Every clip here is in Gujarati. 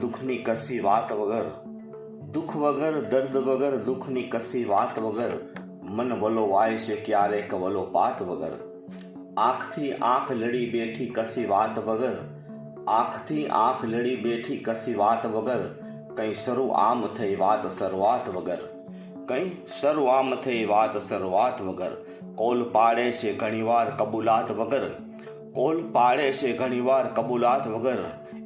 દુઃખની કશી વાત વગર, દુઃખ વગર દર્દ વગર દુઃખની કશી વાત વગર, મન વલો વાય છે ક્યારેક વલો પાત વગર. આંખથી આંખ લડી બેઠી કશી વાત વગર, આંખથી આંખ લડી બેઠી કશી વાત વગર, કંઈ શરૂ આમ થઈ વાત શરૂઆત વગર. કંઈ શરૂ આમ થઈ વાત શરૂઆત વગર, કોલ પાડે છે ઘણીવાર કબૂલાત વગર કોલ પાડે છે ઘણીવાર કબૂલાત વગર.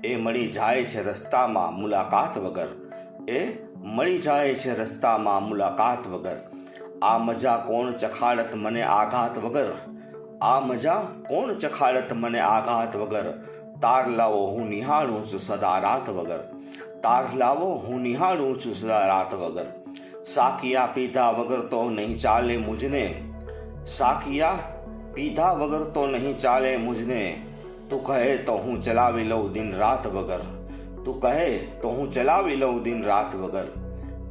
એ મળી જાય છે રસ્તામાં મુલાકાત વગર. એ મળી જાય છે રસ્તામાં મુલાકાત વગર. આ મજા કોણ ચખાડત મને આઘાત વગર? આ મજા કોણ ચખાડત મને આઘાત વગર? તાર લાવો હું નિહાળું છું સદા રાત વગર. તાર લાવો હું નિહાળું છું સદા રાત વગર. સાકિયા પીધા વગર તો નહીં ચાલે મુજને. સાકિયા પીધા વગર તો નહીં ચાલે મુજને. તું કહે તો હું ચલાવી લઉં દિન રાત વગર. તું કહે તો હું ચલાવી લઉં દિન રાત વગર.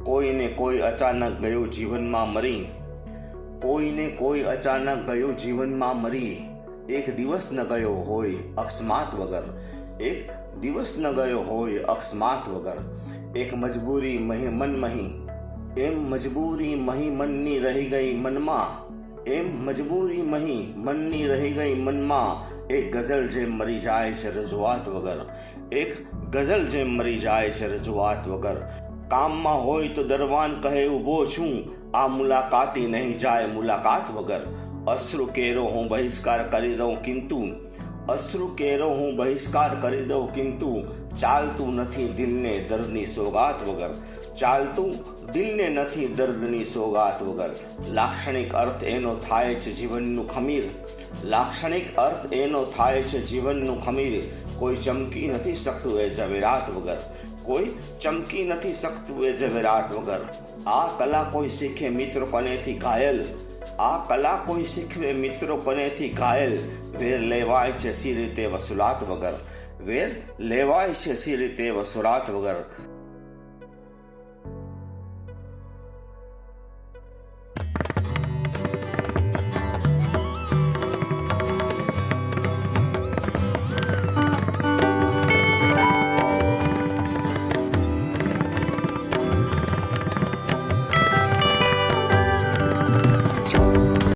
કોઈને કોઈ અચાનક ગયું જીવનમાં મરી. કોઈને કોઈ અચાનક ગયું જીવનમાં મરી. એક દિવસ ન ગયો હોય અકસ્માત વગર. એક દિવસ ન ગયો હોય અકસ્માત વગર. એક મજબૂરી મહી મન મહી. એમ મજબૂરી મહી મનની રહી ગઈ મનમાં. એમ મજબૂરી મહી મનની રહી ગઈ મનમાં એક ગઝલ જેમ મરી જાય છે રજૂઆત વગર. એક ગઝલ જેમ મરી જાય છે રજૂઆત વગર. કામમાં હોય તો દરવાન કહે ઊભો છું, આ મુલાકાતી નહીં જાય મુલાકાત વગર. અશ્રુ કેરો હું બહિષ્કાર કરી દઉં, કિંતુ અશ્રુ કેરો હું બહિષ્કાર કરી દઉં, કિંતુ ચાલતું નથી દિલને દર્દની સોગાત વગર. ચાલતું દિલને નથી દર્દની સોગાત વગર. લાક્ષણિક અર્થ એનો થાય છે જીવનનું ખમીર. લાક્ષણિક અર્થ એનો થાય છે જીવનનું ખમીર. કોઈ ચમકી નથી શકતું એ ઝવેરાત વગર. કોઈ ચમકી નથી શકતું એ ઝવેરાત વગર. આ કલા કોઈ શીખે મિત્રો કનેથી ઘાયલ? આ કલા કોઈ શીખવે, મિત્રો કનેથી ઘાયલ. વેર લેવાય છે સી રીતે વસુલાત વગર? વેર લેવાય છે સી રીતે વસુલાત વગર?